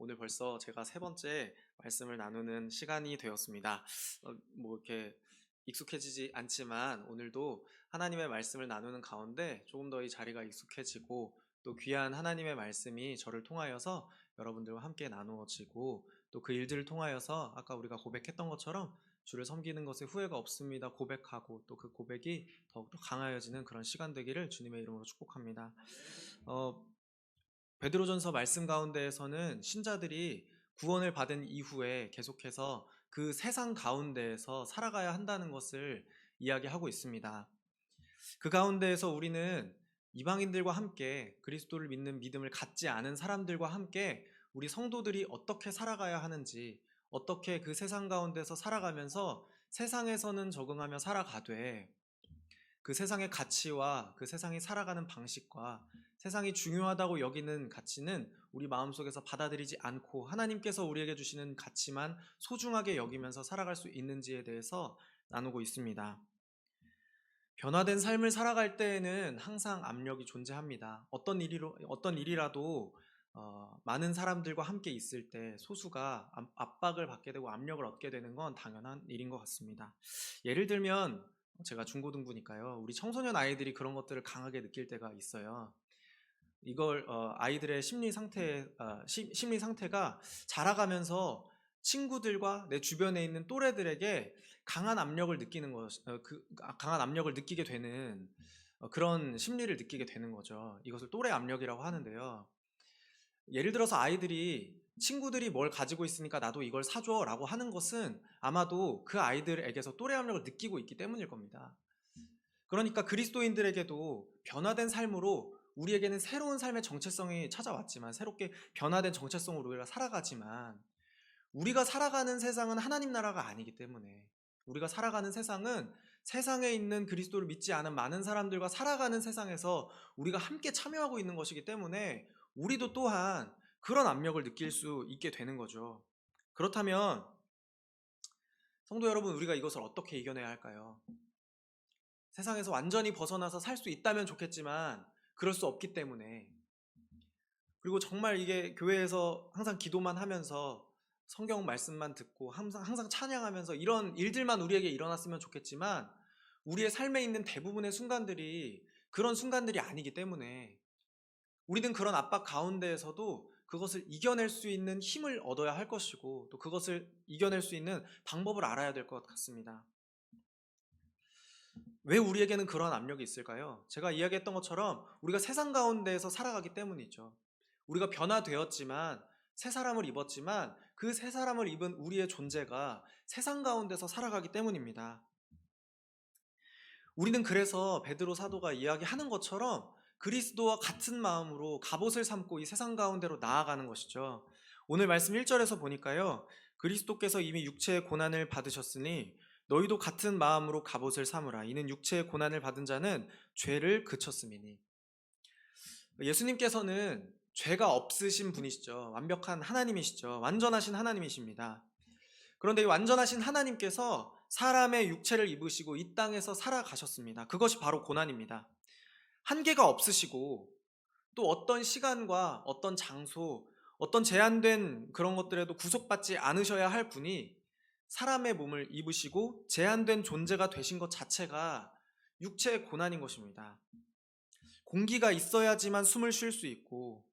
오늘 벌써 제가 세 번째 말씀을 나누는 시간이 되었습니다. 어, 뭐 이렇게 익숙해지지 않지만 오늘도 하나님의 말씀을 나누는 가운데 조금 더 이 자리가 익숙해지고 또 귀한 하나님의 말씀이 저를 통하여서 여러분들과 함께 나누어지고 또 그 일들을 통하여서 아까 우리가 고백했던 것처럼 주를 섬기는 것에 후회가 없습니다. 고백하고 또 그 고백이 더욱더 강하여지는 그런 시간 되기를 주님의 이름으로 축복합니다. 어, 베드로전서 말씀 가운데에서는 신자들이 구원을 받은 이후에 계속해서 그 세상 가운데에서 살아가야 한다는 것을 이야기하고 있습니다. 그 가운데에서 우리는 이방인들과 함께 그리스도를 믿는 믿음을 갖지 않은 사람들과 함께 우리 성도들이 어떻게 살아가야 하는지, 어떻게 그 세상 가운데서 살아가면서 세상에서는 적응하며 살아가되 그 세상의 가치와 그 세상이 살아가는 방식과 세상이 중요하다고 여기는 가치는 우리 마음속에서 받아들이지 않고 하나님께서 우리에게 주시는 가치만 소중하게 여기면서 살아갈 수 있는지에 대해서 나누고 있습니다. 변화된 삶을 살아갈 때에는 항상 압력이 존재합니다. 어떤 일이로 어떤 일이라도 어, 많은 사람들과 함께 있을 때 소수가 압- 압박을 받게 되고 압력을 얻게 되는 건 당연한 일인 것 같습니다. 예를 들면 제가 중고등부니까요. 우리 청소년 아이들이 그런 것들을 강하게 느낄 때가 있어요. 이걸 어, 아이들의 심리 상태 어, 시- 심리 상태가 자라가면서 친구들과 내 주변에 있는 또래들에게 강한 압력을 느끼는 것, 어, 그 아, 강한 압력을 느끼게 되는 어, 그런 심리를 느끼게 되는 거죠. 이것을 또래 압력이라고 하는데요. 예를 들어서 아이들이 친구들이 뭘 가지고 있으니까 나도 이걸 사줘 라고 하는 것은 아마도 그 아이들에게서 또래 압력을 느끼고 있기 때문일 겁니다. 그러니까 그리스도인들에게도 변화된 삶으로 우리에게는 새로운 삶의 정체성이 찾아왔지만 새롭게 변화된 정체성으로 우리가 살아가지만 우리가 살아가는 세상은 하나님 나라가 아니기 때문에 우리가 살아가는 세상은 세상에 있는 그리스도를 믿지 않은 많은 사람들과 살아가는 세상에서 우리가 함께 참여하고 있는 것이기 때문에 우리도 또한 그런 압력을 느낄 수 있게 되는 거죠. 그렇다면 성도 여러분 우리가 이것을 어떻게 이겨내야 할까요? 세상에서 완전히 벗어나서 살 수 있다면 좋겠지만 그럴 수 없기 때문에 그리고 정말 이게 교회에서 항상 기도만 하면서 성경 말씀만 듣고 항상 항상 찬양하면서 이런 일들만 우리에게 일어났으면 좋겠지만 우리의 삶에 있는 대부분의 순간들이 그런 순간들이 아니기 때문에 우리는 그런 압박 가운데에서도 그것을 이겨낼 수 있는 힘을 얻어야 할 것이고 또 그것을 이겨낼 수 있는 방법을 알아야 될 것 같습니다. 왜 우리에게는 그런 압력이 있을까요? 제가 이야기했던 것처럼 우리가 세상 가운데에서 살아가기 때문이죠. 우리가 변화되었지만 새 사람을 입었지만 그 새 사람을 입은 우리의 존재가 세상 가운데서 살아가기 때문입니다. 우리는 그래서 베드로 사도가 이야기하는 것처럼 그리스도와 같은 마음으로 갑옷을 삼고 이 세상 가운데로 나아가는 것이죠. 오늘 말씀 1절에서 보니까요. 그리스도께서 이미 육체의 고난을 받으셨으니 너희도 같은 마음으로 갑옷을 삼으라. 이는 육체의 고난을 받은 자는 죄를 그쳤음이니. 예수님께서는 죄가 없으신 분이시죠. 완벽한 하나님이시죠. 완전하신 하나님이십니다. 그런데 이 완전하신 하나님께서 사람의 육체를 입으시고 이 땅에서 살아가셨습니다. 그것이 바로 고난입니다. 한계가 없으시고 또 어떤 시간과 어떤 장소, 어떤 제한된 그런 것들에도 구속받지 않으셔야 할 분이 사람의 몸을 입으시고 제한된 존재가 되신 것 자체가 육체의 고난인 것입니다. 공기가 있어야지만 숨을 쉴 수 있고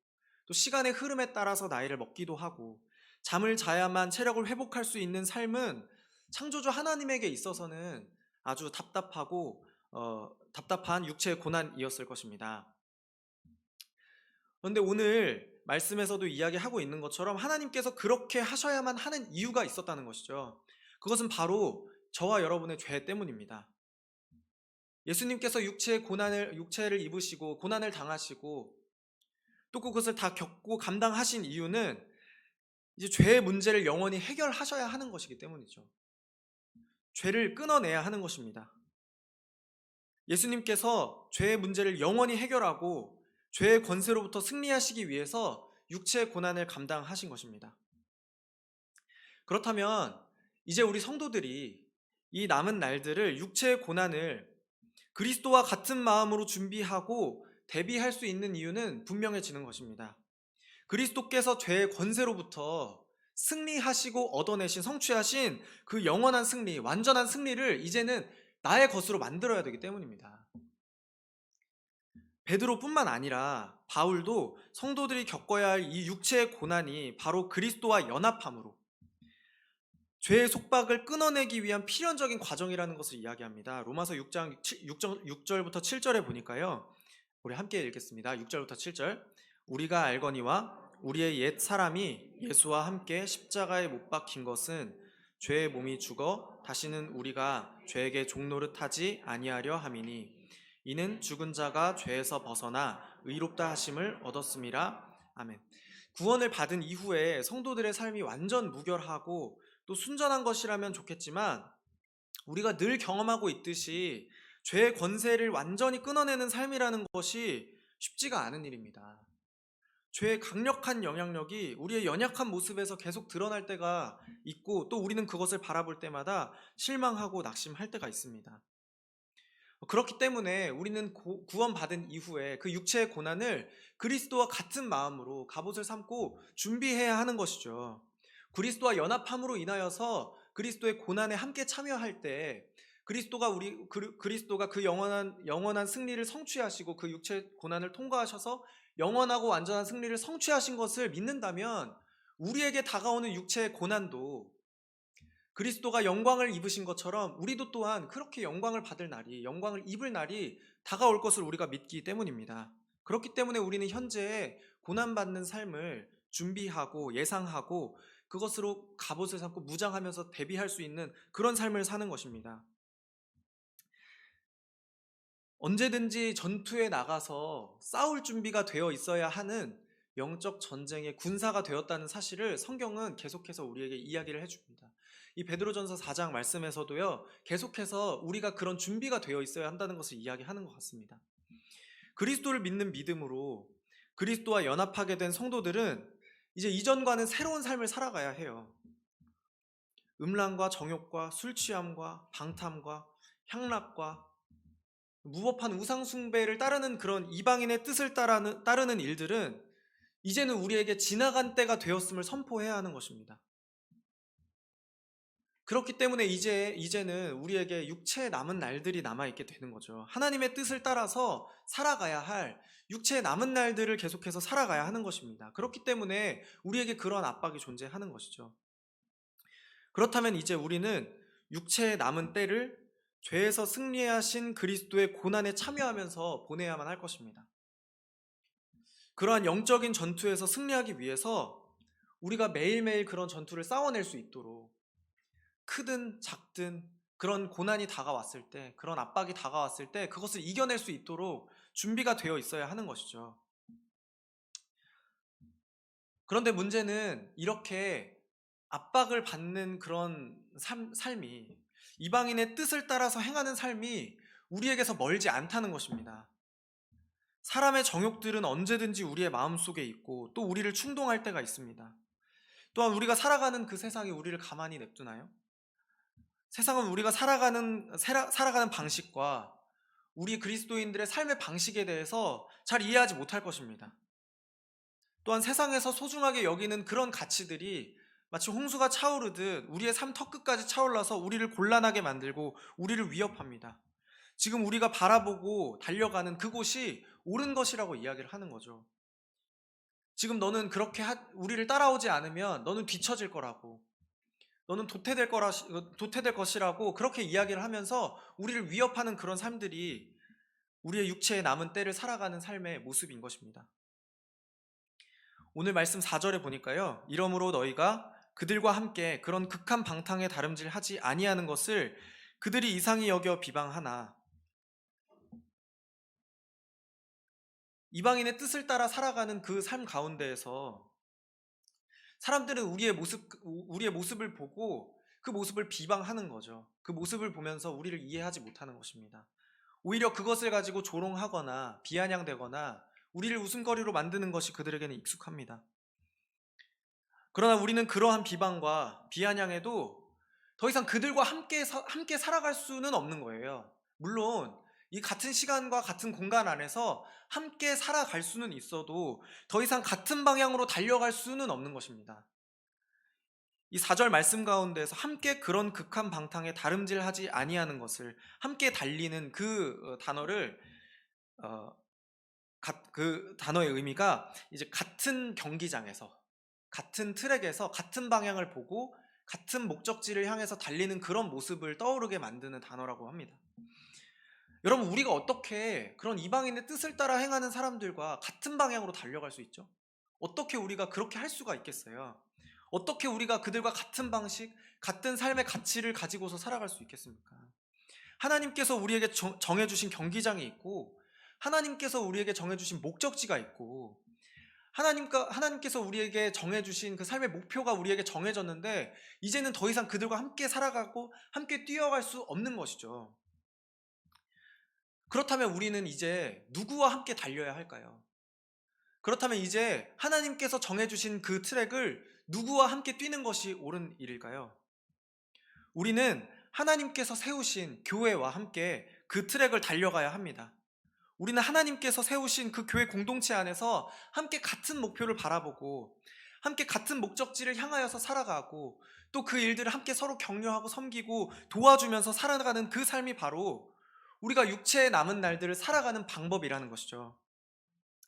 또 시간의 흐름에 따라서 나이를 먹기도 하고 잠을 자야만 체력을 회복할 수 있는 삶은 창조주 하나님에게 있어서는 아주 답답하고 어, 답답한 육체의 고난이었을 것입니다. 그런데 오늘 말씀에서도 이야기하고 있는 것처럼 하나님께서 그렇게 하셔야만 하는 이유가 있었다는 것이죠. 그것은 바로 저와 여러분의 죄 때문입니다. 예수님께서 육체의 고난을 육체를 입으시고 고난을 당하시고 또 그것을 다 겪고 감당하신 이유는 이제 죄의 문제를 영원히 해결하셔야 하는 것이기 때문이죠. 죄를 끊어내야 하는 것입니다. 예수님께서 죄의 문제를 영원히 해결하고 죄의 권세로부터 승리하시기 위해서 육체의 고난을 감당하신 것입니다. 그렇다면 이제 우리 성도들이 이 남은 날들을 육체의 고난을 그리스도와 같은 마음으로 준비하고 대비할 수 있는 이유는 분명해지는 것입니다. 그리스도께서 죄의 권세로부터 승리하시고 얻어내신 성취하신 그 영원한 승리, 완전한 승리를 이제는 나의 것으로 만들어야 되기 때문입니다. 베드로뿐만 아니라 바울도 성도들이 겪어야 할 이 육체의 고난이 바로 그리스도와 연합함으로 죄의 속박을 끊어내기 위한 필연적인 과정이라는 것을 이야기합니다. 로마서 6장 6절, 부터 7절에 보니까요. 우리 함께 읽겠습니다. 6절부터 7절. 우리가 알거니와 우리의 옛 사람이 예수와 함께 십자가에 못 박힌 것은 죄의 몸이 죽어 다시는 우리가 죄에게 종노릇하지 아니하려 함이니 이는 죽은 자가 죄에서 벗어나 의롭다 하심을 얻었음이라. 아멘. 구원을 받은 이후에 성도들의 삶이 완전 무결하고 또 순전한 것이라면 좋겠지만 우리가 늘 경험하고 있듯이 죄의 권세를 완전히 끊어내는 삶이라는 것이 쉽지가 않은 일입니다. 죄의 강력한 영향력이 우리의 연약한 모습에서 계속 드러날 때가 있고 또 우리는 그것을 바라볼 때마다 실망하고 낙심할 때가 있습니다. 그렇기 때문에 우리는 구원받은 이후에 그 육체의 고난을 그리스도와 같은 마음으로 갑옷을 삼고 준비해야 하는 것이죠. 그리스도와 연합함으로 인하여서 그리스도의 고난에 함께 참여할 때 그리스도가 우리 그리스도가 그 영원한 영원한 승리를 성취하시고 그 육체 고난을 통과하셔서 영원하고 완전한 승리를 성취하신 것을 믿는다면 우리에게 다가오는 육체의 고난도 그리스도가 영광을 입으신 것처럼 우리도 또한 그렇게 영광을 받을 날이 영광을 입을 날이 다가올 것을 우리가 믿기 때문입니다. 그렇기 때문에 우리는 현재 고난받는 삶을 준비하고 예상하고 그것으로 갑옷을 삼고 무장하면서 대비할 수 있는 그런 삶을 사는 것입니다. 언제든지 전투에 나가서 싸울 준비가 되어 있어야 하는 영적 전쟁의 군사가 되었다는 사실을 성경은 계속해서 우리에게 이야기를 해줍니다. 이 베드로전서 4장 말씀에서도요, 계속해서 우리가 그런 준비가 되어 있어야 한다는 것을 이야기하는 것 같습니다. 그리스도를 믿는 믿음으로 그리스도와 연합하게 된 성도들은 이제 이전과는 새로운 삶을 살아가야 해요. 음란과 정욕과 술 취함과 방탐과 향락과 무법한 우상숭배를 따르는 그런 이방인의 뜻을 따르는, 따르는 일들은 이제는 우리에게 지나간 때가 되었음을 선포해야 하는 것입니다. 그렇기 때문에 이제, 이제는 우리에게 육체에 남은 날들이 남아있게 되는 거죠. 하나님의 뜻을 따라서 살아가야 할 육체의 남은 날들을 계속해서 살아가야 하는 것입니다. 그렇기 때문에 우리에게 그런 압박이 존재하는 것이죠. 그렇다면 이제 우리는 육체의 남은 때를 죄에서 승리하신 그리스도의 고난에 참여하면서 보내야만 할 것입니다. 그러한 영적인 전투에서 승리하기 위해서 우리가 매일매일 그런 전투를 싸워낼 수 있도록 크든 작든 그런 고난이 다가왔을 때, 그런 압박이 다가왔을 때 그것을 이겨낼 수 있도록 준비가 되어 있어야 하는 것이죠. 그런데 문제는 이렇게 압박을 받는 그런 삶, 삶이 이방인의 뜻을 따라서 행하는 삶이 우리에게서 멀지 않다는 것입니다. 사람의 정욕들은 언제든지 우리의 마음 속에 있고 또 우리를 충동할 때가 있습니다. 또한 우리가 살아가는 그 세상이 우리를 가만히 냅두나요? 세상은 우리가 살아가는 살아가는 방식과 우리 그리스도인들의 삶의 방식에 대해서 잘 이해하지 못할 것입니다. 또한 세상에서 소중하게 여기는 그런 가치들이 마치 홍수가 차오르듯 우리의 삶 턱끝까지 차올라서 우리를 곤란하게 만들고 우리를 위협합니다. 지금 우리가 바라보고 달려가는 그곳이 옳은 것이라고 이야기를 하는 거죠. 지금 너는 그렇게 하, 우리를 따라오지 않으면 너는 뒤처질 거라고. 너는 도태될 거라 도태될 것이라고 그렇게 이야기를 하면서 우리를 위협하는 그런 삶들이 우리의 육체의 남은 때를 살아가는 삶의 모습인 것입니다. 오늘 말씀 4절에 보니까요. 이러므로 너희가 그들과 함께 그런 극한 방탕에 다름질하지 아니하는 것을 그들이 이상히 여겨 비방하나 이방인의 뜻을 따라 살아가는 그 삶 가운데에서 사람들은 우리의 모습 우리의 모습을 보고 그 모습을 비방하는 거죠. 그 모습을 보면서 우리를 이해하지 못하는 것입니다. 오히려 그것을 가지고 조롱하거나 비아냥되거나 우리를 웃음거리로 만드는 것이 그들에게는 익숙합니다. 그러나 우리는 그러한 비방과 비아냥에도 더 이상 그들과 함께 함께 살아갈 수는 없는 거예요. 물론 이 같은 시간과 같은 공간 안에서 함께 살아갈 수는 있어도 더 이상 같은 방향으로 달려갈 수는 없는 것입니다. 이 4절 말씀 가운데에서 함께 그런 극한 방탕에 다름질하지 아니하는 것을 함께 달리는 그 어, 단어를 어, 가- 그 단어의 의미가 이제 같은 경기장에서 같은 트랙에서 같은 방향을 보고 같은 목적지를 향해서 달리는 그런 모습을 떠오르게 만드는 단어라고 합니다. 여러분 우리가 어떻게 그런 이방인의 뜻을 따라 행하는 사람들과 같은 방향으로 달려갈 수 있죠? 어떻게 우리가 그렇게 할 수가 있겠어요? 어떻게 우리가 그들과 같은 방식, 같은 삶의 가치를 가지고서 살아갈 수 있겠습니까? 하나님께서 우리에게 정, 정해주신 경기장이 있고, 하나님께서 우리에게 정해주신 목적지가 있고, 하나님과, 하나님께서 우리에게 정해 주신 그 삶의 목표가 우리에게 정해졌는데, 이제는 더 이상 그들과 함께 살아가고, 함께 뛰어갈 수 없는 것이죠. 그렇다면 우리는 이제 누구와 함께 달려야 할까요? 그렇다면 이제 하나님께서 정해 주신 그 트랙을 누구와 함께 뛰는 것이 옳은 일일까요? 우리는 하나님께서 세우신 교회와 함께 그 트랙을 달려가야 합니다. 우리는 하나님께서 세우신 그 교회 공동체 안에서 함께 같은 목표를 바라보고 함께 같은 목적지를 향하여서 살아가고 또 그 일들을 함께 서로 격려하고 섬기고 도와주면서 살아가는 그 삶이 바로 우리가 육체의 남은 날들을 살아가는 방법이라는 것이죠.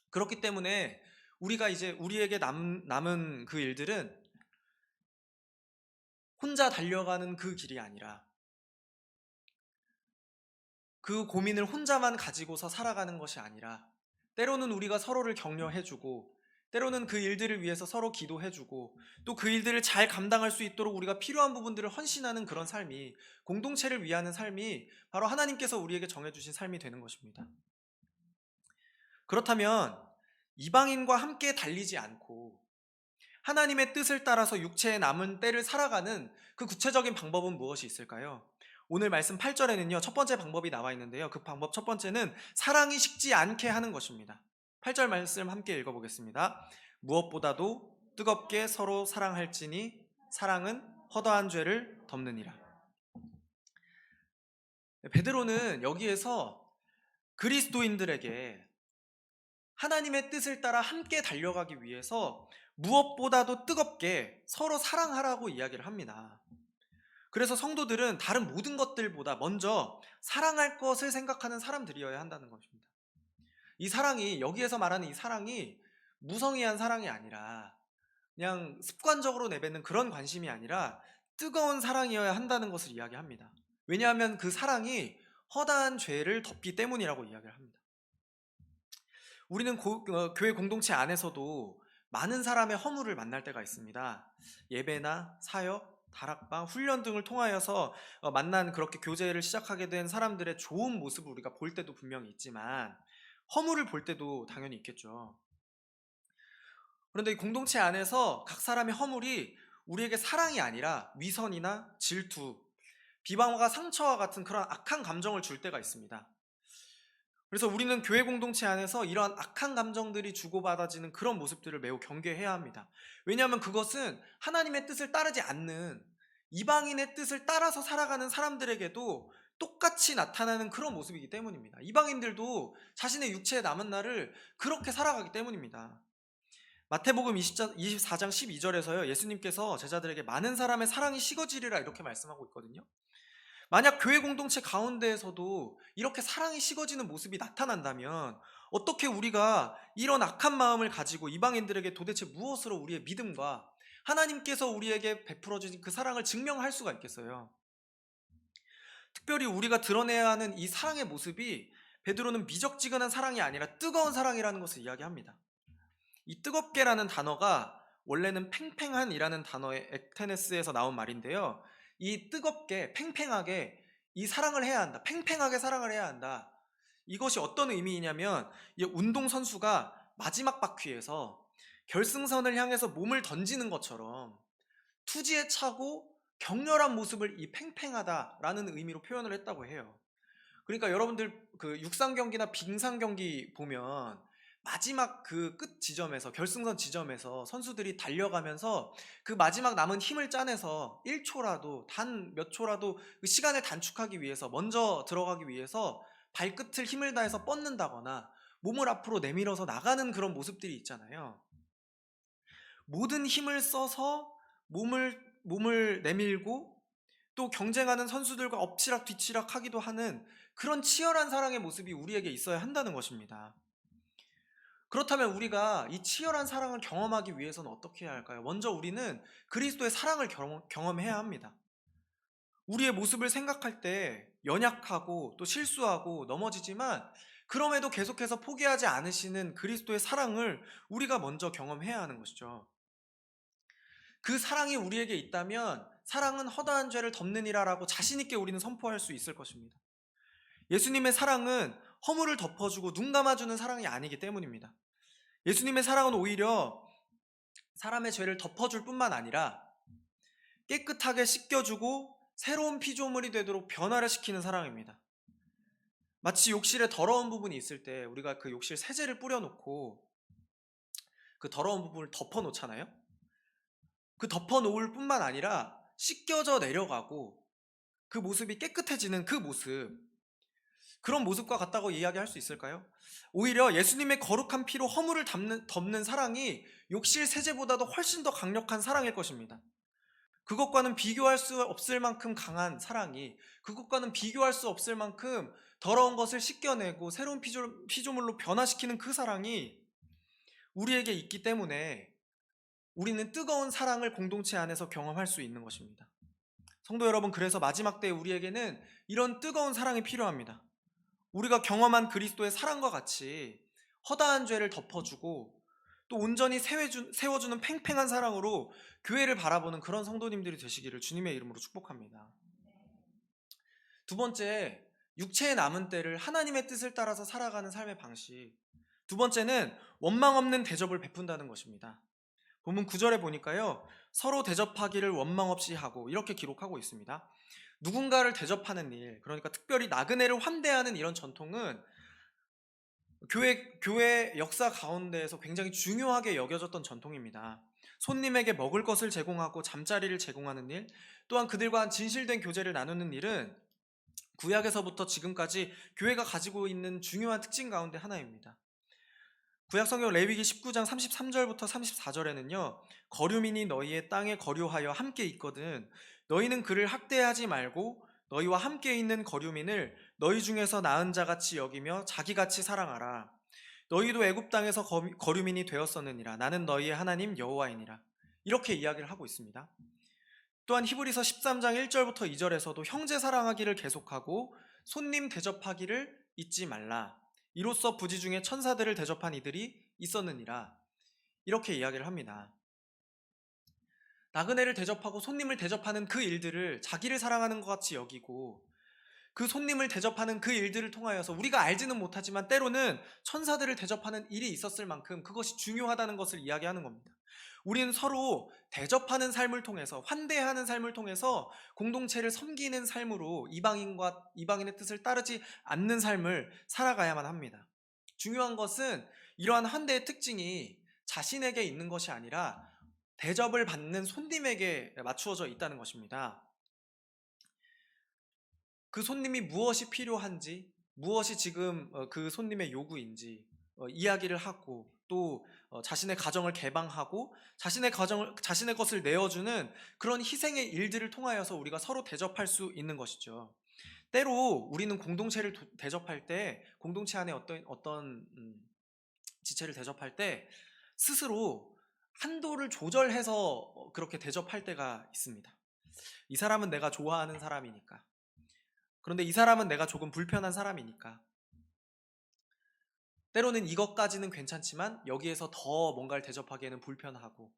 그렇기 때문에 우리가 이제 우리에게 남, 남은 그 일들은 혼자 달려가는 그 길이 아니라 그 고민을 혼자만 가지고서 살아가는 것이 아니라 때로는 우리가 서로를 격려해주고 때로는 그 일들을 위해서 서로 기도해주고 또 그 일들을 잘 감당할 수 있도록 우리가 필요한 부분들을 헌신하는 그런 삶이 공동체를 위하는 삶이 바로 하나님께서 우리에게 정해주신 삶이 되는 것입니다. 그렇다면 이방인과 함께 달리지 않고 하나님의 뜻을 따라서 육체의 남은 때를 살아가는 그 구체적인 방법은 무엇이 있을까요? 오늘 말씀 8절에는요, 첫 번째 방법이 나와 있는데요. 그 방법 첫 번째는 사랑이 식지 않게 하는 것입니다. 8절 말씀 함께 읽어보겠습니다. 무엇보다도 뜨겁게 서로 사랑할지니 사랑은 허다한 죄를 덮느니라. 베드로는 여기에서 그리스도인들에게 하나님의 뜻을 따라 함께 달려가기 위해서 무엇보다도 뜨겁게 서로 사랑하라고 이야기를 합니다. 그래서 성도들은 다른 모든 것들보다 먼저 사랑할 것을 생각하는 사람들이어야 한다는 것입니다. 이 사랑이, 여기에서 말하는 이 사랑이 무성의한 사랑이 아니라 그냥 습관적으로 내뱉는 그런 관심이 아니라 뜨거운 사랑이어야 한다는 것을 이야기합니다. 왜냐하면 그 사랑이 허다한 죄를 덮기 때문이라고 이야기를 합니다. 우리는 고- 어, 교회 공동체 안에서도 많은 사람의 허물을 만날 때가 있습니다. 예배나 사역, 다락방, 훈련 등을 통하여서 어, 만난 그렇게 교제를 시작하게 된 사람들의 좋은 모습을 우리가 볼 때도 분명히 있지만 허물을 볼 때도 당연히 있겠죠. 그런데 이 공동체 안에서 각 사람의 허물이 우리에게 사랑이 아니라 위선이나 질투, 비방과 상처와 같은 그런 악한 감정을 줄 때가 있습니다. 그래서 우리는 교회 공동체 안에서 이러한 악한 감정들이 주고받아지는 그런 모습들을 매우 경계해야 합니다. 왜냐하면 그것은 하나님의 뜻을 따르지 않는 이방인의 뜻을 따라서 살아가는 사람들에게도 똑같이 나타나는 그런 모습이기 때문입니다. 이방인들도 자신의 육체의 남은 날을 그렇게 살아가기 때문입니다. 마태복음 24장 12절에서요, 예수님께서 제자들에게 많은 사람의 사랑이 식어지리라 이렇게 말씀하고 있거든요. 만약 교회 공동체 가운데에서도 이렇게 사랑이 식어지는 모습이 나타난다면 어떻게 우리가 이런 악한 마음을 가지고 이방인들에게 도대체 무엇으로 우리의 믿음과 하나님께서 우리에게 베풀어 주신 그 사랑을 증명할 수가 있겠어요? 특별히 우리가 드러내야 하는 이 사랑의 모습이 베드로는 미적지근한 사랑이 아니라 뜨거운 사랑이라는 것을 이야기합니다. 이 뜨겁게라는 단어가 원래는 팽팽한이라는 단어의 액테네스에서 나온 말인데요. 이 뜨겁게 팽팽하게 이 사랑을 해야 한다. 팽팽하게 사랑을 해야 한다. 이것이 어떤 의미이냐면 이 운동 선수가 마지막 바퀴에서 결승선을 향해서 몸을 던지는 것처럼 투지에 차고 격렬한 모습을 이 팽팽하다라는 의미로 표현을 했다고 해요. 그러니까 여러분들 그 육상 경기나 빙상 경기 보면 마지막 그 끝 지점에서 결승선 지점에서 선수들이 달려가면서 그 마지막 남은 힘을 짜내서 1초라도 단 몇 초라도 그 시간을 단축하기 위해서 먼저 들어가기 위해서 발끝을 힘을 다해서 뻗는다거나 몸을 앞으로 내밀어서 나가는 그런 모습들이 있잖아요. 모든 힘을 써서 몸을 몸을 내밀고 또 경쟁하는 선수들과 엎치락 뒤치락 하기도 하는 그런 치열한 사랑의 모습이 우리에게 있어야 한다는 것입니다. 그렇다면 우리가 이 치열한 사랑을 경험하기 위해서는 어떻게 해야 할까요? 먼저 우리는 그리스도의 사랑을 경험, 경험해야 합니다. 우리의 모습을 생각할 때 연약하고 또 실수하고 넘어지지만 그럼에도 계속해서 포기하지 않으시는 그리스도의 사랑을 우리가 먼저 경험해야 하는 것이죠. 그 사랑이 우리에게 있다면 사랑은 허다한 죄를 덮느니라라고 자신있게 우리는 선포할 수 있을 것입니다. 예수님의 사랑은 허물을 덮어주고 눈 감아주는 사랑이 아니기 때문입니다. 예수님의 사랑은 오히려 사람의 죄를 덮어줄 뿐만 아니라 깨끗하게 씻겨주고 새로운 피조물이 되도록 변화를 시키는 사랑입니다. 마치 욕실에 더러운 부분이 있을 때 우리가 그 욕실 세제를 뿌려놓고 그 더러운 부분을 덮어놓잖아요. 그 덮어놓을 뿐만 아니라 씻겨져 내려가고 그 모습이 깨끗해지는 그 모습 그런 모습과 같다고 이야기할 수 있을까요? 오히려 예수님의 거룩한 피로 허물을 덮는, 덮는 사랑이 욕실 세제보다도 훨씬 더 강력한 사랑일 것입니다. 그것과는 비교할 수 없을 만큼 강한 사랑이 그것과는 비교할 수 없을 만큼 더러운 것을 씻겨내고 새로운 피조, 피조물로 변화시키는 그 사랑이 우리에게 있기 때문에 우리는 뜨거운 사랑을 공동체 안에서 경험할 수 있는 것입니다. 성도 여러분, 그래서 마지막 때에 우리에게는 이런 뜨거운 사랑이 필요합니다. 우리가 경험한 그리스도의 사랑과 같이 허다한 죄를 덮어주고 또 온전히 세워주 는 팽팽한 사랑으로 교회를 바라보는 그런 성도님들이 되시기를 주님의 이름으로 축복합니다. 두 번째, 육체의 남은 때를 하나님의 뜻을 따라서 살아가는 삶의 방식. 두 번째는 원망 없는 대접을 베푼다는 것입니다. 본문 9절에 보니까요. 서로 대접하기를 원망 없이 하고 이렇게 기록하고 있습니다. 누군가를 대접하는 일, 그러니까 특별히 나그네를 환대하는 이런 전통은 교회, 교회 역사 가운데에서 굉장히 중요하게 여겨졌던 전통입니다. 손님에게 먹을 것을 제공하고 잠자리를 제공하는 일, 또한 그들과 진실된 교제를 나누는 일은 구약에서부터 지금까지 교회가 가지고 있는 중요한 특징 가운데 하나입니다. 구약성경 레위기 19장 33절부터 34절에는요. 거류민이 너희의 땅에 거류하여 함께 있거든 너희는 그를 학대하지 말고 너희와 함께 있는 거류민을 너희 중에서 나은 자같이 여기며 자기같이 사랑하라. 너희도 애굽 땅에서 거류민이 되었었느니라. 나는 너희의 하나님 여호와이니라. 이렇게 이야기를 하고 있습니다. 또한 히브리서 13장 1절부터 2절에서도 형제 사랑하기를 계속하고 손님 대접하기를 잊지 말라. 이로써 부지 중에 천사들을 대접한 이들이 있었느니라. 이렇게 이야기를 합니다. 나그네를 대접하고 손님을 대접하는 그 일들을 자기를 사랑하는 것 같이 여기고 그 손님을 대접하는 그 일들을 통하여서 우리가 알지는 못하지만 때로는 천사들을 대접하는 일이 있었을 만큼 그것이 중요하다는 것을 이야기하는 겁니다. 우리는 서로 대접하는 삶을 통해서 환대하는 삶을 통해서 공동체를 섬기는 삶으로 이방인과 이방인의 뜻을 따르지 않는 삶을 살아가야만 합니다. 중요한 것은 이러한 환대의 특징이 자신에게 있는 것이 아니라 대접을 받는 손님에게 맞추어져 있다는 것입니다. 그 손님이 무엇이 필요한지, 무엇이 지금 어, 그 손님의 요구인지 어, 이야기를 하고 또 어, 자신의 가정을 개방하고 자신의 가정을 자신의 것을 내어주는 그런 희생의 일들을 통하여서 우리가 서로 대접할 수 있는 것이죠. 때로 우리는 공동체를 대접할 때 공동체 안에 어떤 어떤 음, 지체를 대접할 때 스스로 한도를 조절해서 어, 그렇게 대접할 때가 있습니다. 이 사람은 내가 좋아하는 사람이니까. 그런데 이 사람은 내가 조금 불편한 사람이니까. 때로는 이것까지는 괜찮지만 여기에서 더 뭔가를 대접하기에는 불편하고.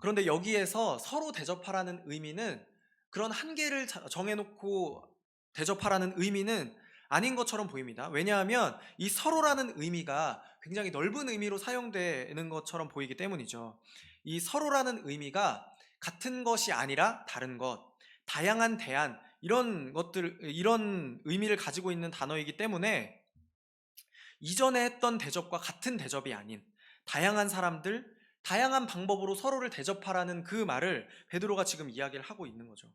그런데 여기에서 서로 대접하라는 의미는 그런 한계를 정해놓고 대접하라는 의미는 아닌 것처럼 보입니다. 왜냐하면 이 서로라는 의미가 굉장히 넓은 의미로 사용되는 것처럼 보이기 때문이죠. 이 서로라는 의미가 같은 것이 아니라 다른 것, 다양한 대안, 이런 것들, 이런 의미를 가지고 있는 단어이기 때문에 이전에 했던 대접과 같은 대접이 아닌 다양한 사람들, 다양한 방법으로 서로를 대접하라는 그 말을 베드로가 지금 이야기를 하고 있는 거죠.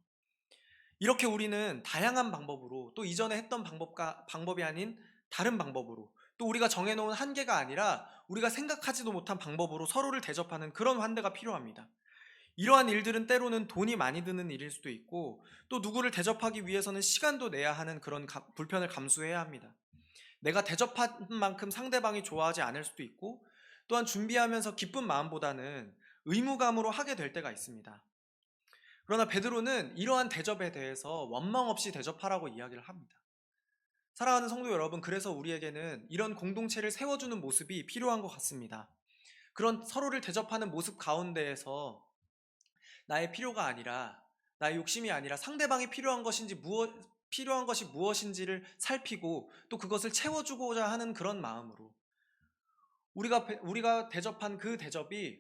이렇게 우리는 다양한 방법으로 또 이전에 했던 방법과 방법이 아닌 다른 방법으로 또 우리가 정해놓은 한계가 아니라 우리가 생각하지도 못한 방법으로 서로를 대접하는 그런 환대가 필요합니다. 이러한 일들은 때로는 돈이 많이 드는 일일 수도 있고 또 누구를 대접하기 위해서는 시간도 내야 하는 그런 가- 불편을 감수해야 합니다. 내가 대접한 만큼 상대방이 좋아하지 않을 수도 있고 또한 준비하면서 기쁜 마음보다는 의무감으로 하게 될 때가 있습니다. 그러나 베드로는 이러한 대접에 대해서 원망 없이 대접하라고 이야기를 합니다. 사랑하는 성도 여러분, 그래서 우리에게는 이런 공동체를 세워주는 모습이 필요한 것 같습니다. 그런 서로를 대접하는 모습 가운데에서 나의 필요가 아니라 나의 욕심이 아니라 상대방이 필요한 것인지 무엇 필요한 것이 무엇인지를 살피고 또 그것을 채워주고자 하는 그런 마음으로 우리가 배- 우리가 대접한 그 대접이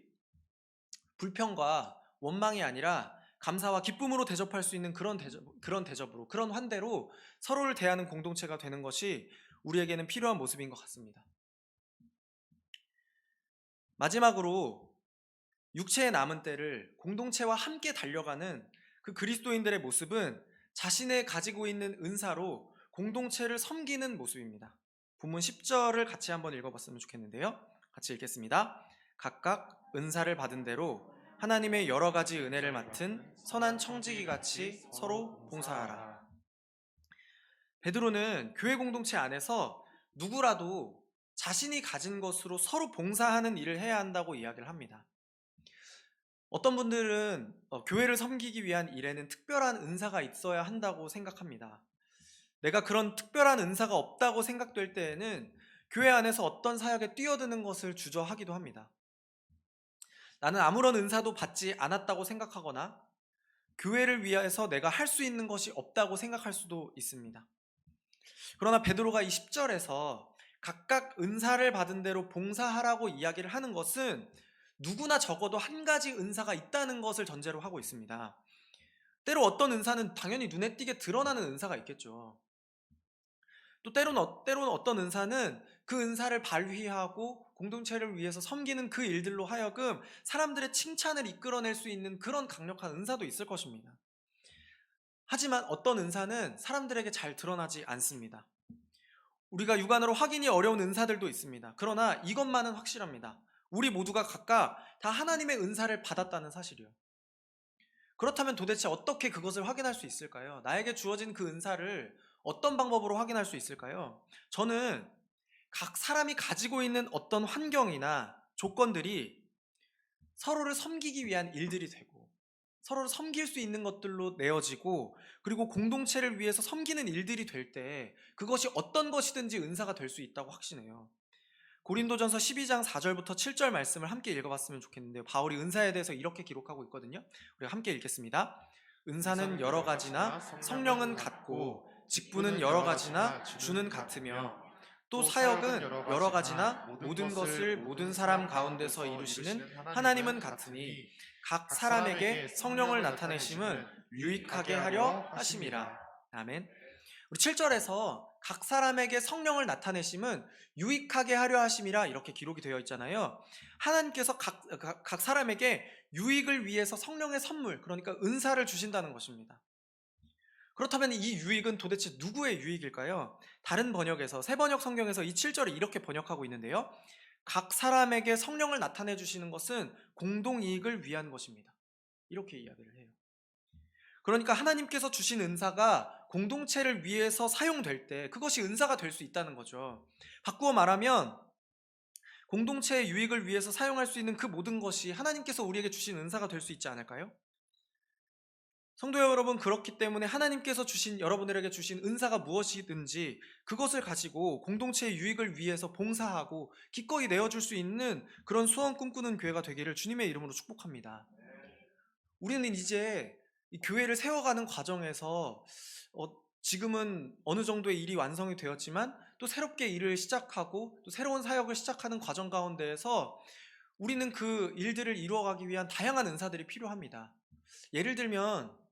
불평과 원망이 아니라 감사와 기쁨으로 대접할 수 있는 그런 대접 그런 대접으로 그런 환대로 서로를 대하는 공동체가 되는 것이 우리에게는 필요한 모습인 것 같습니다. 마지막으로 육체의 남은 때를 공동체와 함께 달려가는 그 그리스도인들의 모습은 자신의 가지고 있는 은사로 공동체를 섬기는 모습입니다. 본문 10절을 같이 한번 읽어봤으면 좋겠는데요. 같이 읽겠습니다. 각각 은사를 받은 대로 하나님의 여러 가지 은혜를 맡은 선한 청지기 같이 서로 봉사하라. 베드로는 교회 공동체 안에서 누구라도 자신이 가진 것으로 서로 봉사하는 일을 해야 한다고 이야기를 합니다. 어떤 분들은 어, 교회를 섬기기 위한 일에는 특별한 은사가 있어야 한다고 생각합니다. 내가 그런 특별한 은사가 없다고 생각될 때에는 교회 안에서 어떤 사역에 뛰어드는 것을 주저하기도 합니다. 나는 아무런 은사도 받지 않았다고 생각하거나 교회를 위해서 내가 할 수 있는 것이 없다고 생각할 수도 있습니다. 그러나 베드로가 이 10절에서 각각 은사를 받은 대로 봉사하라고 이야기를 하는 것은 누구나 적어도 한 가지 은사가 있다는 것을 전제로 하고 있습니다. 때로 어떤 은사는 당연히 눈에 띄게 드러나는 은사가 있겠죠. 또 때로는, 어- 때로는 어떤 은사는 그 은사를 발휘하고 공동체를 위해서 섬기는 그 일들로 하여금 사람들의 칭찬을 이끌어낼 수 있는 그런 강력한 은사도 있을 것입니다. 하지만 어떤 은사는 사람들에게 잘 드러나지 않습니다. 우리가 육안으로 확인이 어려운 은사들도 있습니다. 그러나 이것만은 확실합니다. 우리 모두가 각각 다 하나님의 은사를 받았다는 사실이요. 그렇다면 도대체 어떻게 그것을 확인할 수 있을까요? 나에게 주어진 그 은사를 어떤 방법으로 확인할 수 있을까요? 저는 각 사람이 가지고 있는 어떤 환경이나 조건들이 서로를 섬기기 위한 일들이 되고 서로를 섬길 수 있는 것들로 내어지고 그리고 공동체를 위해서 섬기는 일들이 될 때 그것이 어떤 것이든지 은사가 될 수 있다고 확신해요. 고린도전서 12장 4절부터 7절 말씀을 함께 읽어봤으면 좋겠는데요. 바울이 은사에 대해서 이렇게 기록하고 있거든요. 우리가 함께 읽겠습니다. 은사는 여러 가지나 성령은 같고 직분은 여러 가지나 주는 같으며 또 사역은 여러 가지나 모든 것을 모든 사람 가운데서 이루시는 하나님은 같으니 각 사람에게 성령을 나타내심은 유익하게 하려 하심이라. 아멘. 우리 7절에서 각 사람에게 성령을 나타내심은 유익하게 하려 하심이라 이렇게 기록이 되어 있잖아요. 하나님께서 각, 각, 각 사람에게 유익을 위해서 성령의 선물, 그러니까 은사를 주신다는 것입니다. 그렇다면 이 유익은 도대체 누구의 유익일까요? 다른 번역에서, 새 번역 성경에서 이 7절을 이렇게 번역하고 있는데요. 각 사람에게 성령을 나타내 주시는 것은 공동 이익을 위한 것입니다. 이렇게 이야기를 해요. 그러니까 하나님께서 주신 은사가 공동체를 위해서 사용될 때 그것이 은사가 될 수 있다는 거죠. 바꾸어 말하면 공동체의 유익을 위해서 사용할 수 있는 그 모든 것이 하나님께서 우리에게 주신 은사가 될 수 있지 않을까요? 성도 여러분, 그렇기 때문에 하나님께서 주신, 여러분들에게 주신 은사가 무엇이든지 그것을 가지고 공동체의 유익을 위해서 봉사하고 기꺼이 내어줄 수 있는 그런 소원 꿈꾸는 교회가 되기를 주님의 이름으로 축복합니다. 우리는 이제 이 교회를 세워가는 과정에서 어, 지금은 어느 정도의 일이 완성이 되었지만 또 새롭게 일을 시작하고 또 새로운 사역을 시작하는 과정 가운데에서 우리는 그 일들을 이루어가기 위한 다양한 은사들이 필요합니다. 예를 들면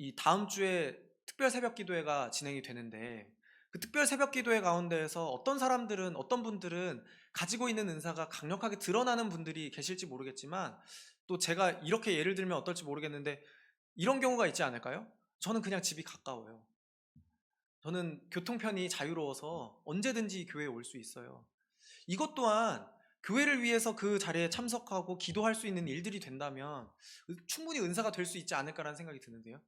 이 다음 주에 특별 새벽 기도회가 진행이 되는데 그 특별 새벽 기도회 가운데에서 어떤 사람들은 어떤 분들은 가지고 있는 은사가 강력하게 드러나는 분들이 계실지 모르겠지만 또 제가 이렇게 예를 들면 어떨지 모르겠는데 이런 경우가 있지 않을까요? 저는 그냥 집이 가까워요. 저는 교통편이 자유로워서 언제든지 교회에 올 수 있어요. 이것 또한 교회를 위해서 그 자리에 참석하고 기도할 수 있는 일들이 된다면 충분히 은사가 될 수 있지 않을까라는 생각이 드는데요.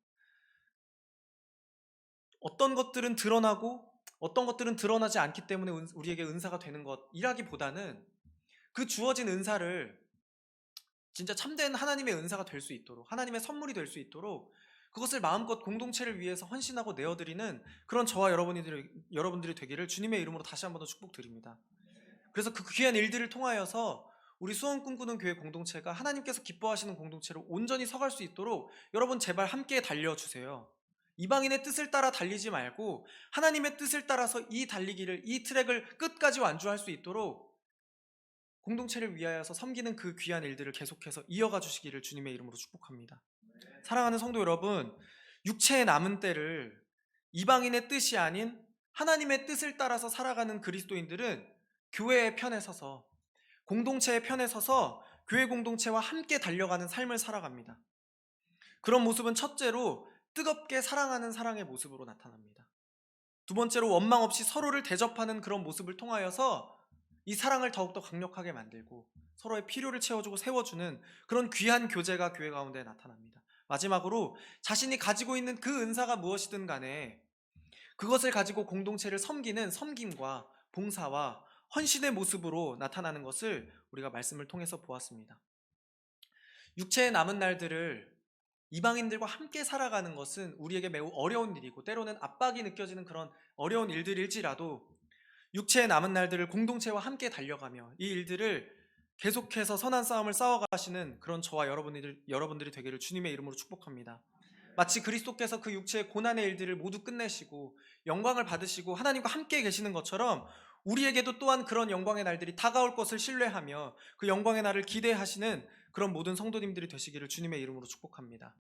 어떤 것들은 드러나고 어떤 것들은 드러나지 않기 때문에 은- 우리에게 은사가 되는 것이라기보다는 그 주어진 은사를 진짜 참된 하나님의 은사가 될 수 있도록 하나님의 선물이 될 수 있도록 그것을 마음껏 공동체를 위해서 헌신하고 내어드리는 그런 저와 여러분들이, 여러분들이 되기를 주님의 이름으로 다시 한 번 더 축복드립니다. 그래서 그 귀한 일들을 통하여서 우리 수원 꿈꾸는 교회 공동체가 하나님께서 기뻐하시는 공동체로 온전히 서갈 수 있도록 여러분 제발 함께 달려주세요. 이방인의 뜻을 따라 달리지 말고 하나님의 뜻을 따라서 이 달리기를 이 트랙을 끝까지 완주할 수 있도록 공동체를 위하여서 섬기는 그 귀한 일들을 계속해서 이어가 주시기를 주님의 이름으로 축복합니다. 사랑하는 성도 여러분, 육체의 남은 때를 이방인의 뜻이 아닌 하나님의 뜻을 따라서 살아가는 그리스도인들은 교회의 편에 서서 공동체의 편에 서서 교회 공동체와 함께 달려가는 삶을 살아갑니다. 그런 모습은 첫째로 뜨겁게 사랑하는 사랑의 모습으로 나타납니다. 두 번째로 원망 없이 서로를 대접하는 그런 모습을 통하여서 이 사랑을 더욱더 강력하게 만들고 서로의 필요를 채워주고 세워주는 그런 귀한 교제가 교회 가운데 나타납니다. 마지막으로 자신이 가지고 있는 그 은사가 무엇이든 간에 그것을 가지고 공동체를 섬기는 섬김과 봉사와 헌신의 모습으로 나타나는 것을 우리가 말씀을 통해서 보았습니다. 육체의 남은 날들을 이방인들과 함께 살아가는 것은 우리에게 매우 어려운 일이고 때로는 압박이 느껴지는 그런 어려운 일들일지라도 육체의 남은 날들을 공동체와 함께 달려가며 이 일들을 계속해서 선한 싸움을 싸워가시는 그런 저와 여러분들, 여러분들이 되기를 주님의 이름으로 축복합니다. 마치 그리스도께서 그 육체의 고난의 일들을 모두 끝내시고 영광을 받으시고 하나님과 함께 계시는 것처럼 우리에게도 또한 그런 영광의 날들이 다가올 것을 신뢰하며 그 영광의 날을 기대하시는 그런 모든 성도님들이 되시기를 주님의 이름으로 축복합니다.